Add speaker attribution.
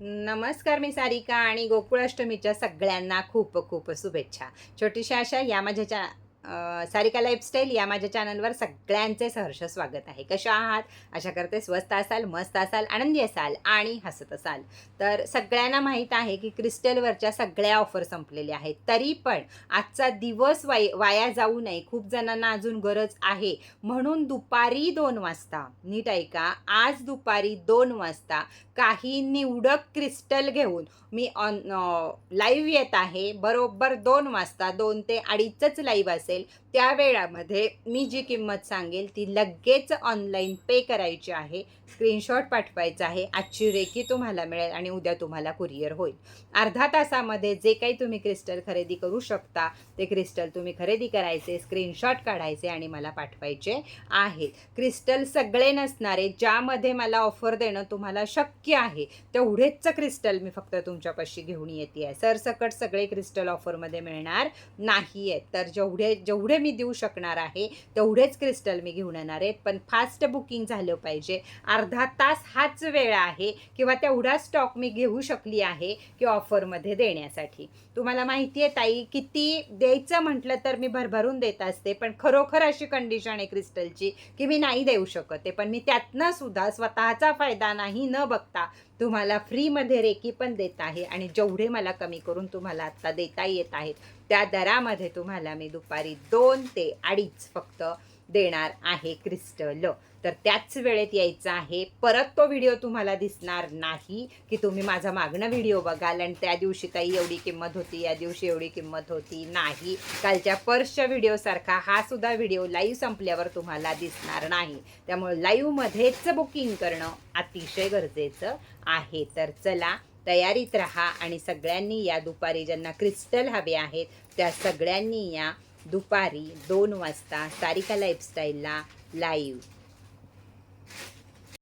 Speaker 1: नमस्कार मी सारिका आणि गोकुळाष्टमीच्या सगळ्यांना खूप खूप शुभेच्छा. छोटीशा अशा या माझ्या सारिका लाईफस्टाईल या माझ्या चॅनलवर सगळ्यांचे सहर्ष स्वागत आहे. कशा आहात? अशा करते स्वस्त असाल मस्त असाल आनंदी असाल आणि हसत असाल. तर सगळ्यांना माहीत आहे की क्रिस्टलवरच्या सगळ्या ऑफर संपलेल्या आहेत. तरी पण आजचा दिवस वाय वाया जाऊ नये. खूप जणांना अजून गरज आहे. म्हणून दुपारी दोन वाजता नीट ऐका आज दुपारी दोन वाजता काही निवडक क्रिस्टल घेऊन मी ऑन लाईव्ह येत आहे. बरोबर दोन वाजता दोन ते अडीचच लाईव्ह असेल त्या वेळामध्ये मी जी किंमत सांगेल ती लगेच ऑनलाईन पे करायची आहे. स्क्रीनशॉट पाठवायचा आहे. आजची रेखी तुम्हाला मिळेल आणि उद्या तुम्हाला कुरिअर होईल. अर्धा तासामध्ये जे काही तुम्ही क्रिस्टल खरेदी करू शकता ते क्रिस्टल तुम्ही खरेदी करायचे स्क्रीनशॉट काढायचे आणि मला पाठवायचे आहेत. क्रिस्टल सगळे नसणारे ज्यामध्ये मला ऑफर देणं तुम्हाला शक्य आहे तेवढेच क्रिस्टल मी फक्त तुमच्यापाशी घेऊन येते आहे सरसकट सगळे क्रिस्टल ऑफरमध्ये मिळणार नाही आहेत तर जेवढे जेवढे मी देऊ शकणार आहे तेवढेच क्रिस्टल मी घेऊन येणार आहेत पण फास्ट बुकिंग झालं पाहिजे. अर्धा तास हाच वेळ आहे किंवा तेवढा स्टॉक मी घेऊ शकली आहे की ऑफरमध्ये देण्यासाठी. तुम्हाला माहिती आहे ताई किती द्यायचं म्हटलं तर मी भरभरून देत असते पण खरोखर अशी कंडिशन आहे क्रिस्टलची की मी नाही देऊ शकत आहे. पण मी त्यातनं सुद्धा स्वतःचा फायदा नाही न बघता तुम्हाला फ्रीमध्ये रेकी पण देत आहे आणि जेवढे मला कमी करून तुम्हाला आत्ता देता येत आहेत त्या दरामध्ये तुम्हाला मी दुपारी दोन ते अडीच फक्त देणार आहे क्रिस्टल. तर त्याच वेळेत यायचं आहे. परत तो व्हिडिओ तुम्हाला दिसणार नाही की तुम्ही माझा मागणं व्हिडिओ बघाल आणि त्या दिवशी ताई एवढी किंमत होती या दिवशी एवढी किंमत होती नाही. कालच्या पर्सच्या व्हिडिओसारखा हा सुद्धा व्हिडिओ लाईव्ह संपल्यावर तुम्हाला दिसणार नाही. त्यामुळे लाईव्हमध्येच बुकिंग करणं अतिशय गरजेचं आहे. तर चला तयारीत राहा आणि सगळ्यांनी या दुपारी ज्यांना क्रिस्टल हवे आहेत त्या सगळ्यांनी या दुपारी दोन वाजता सारिका लाईफस्टाईलला लाईव्ह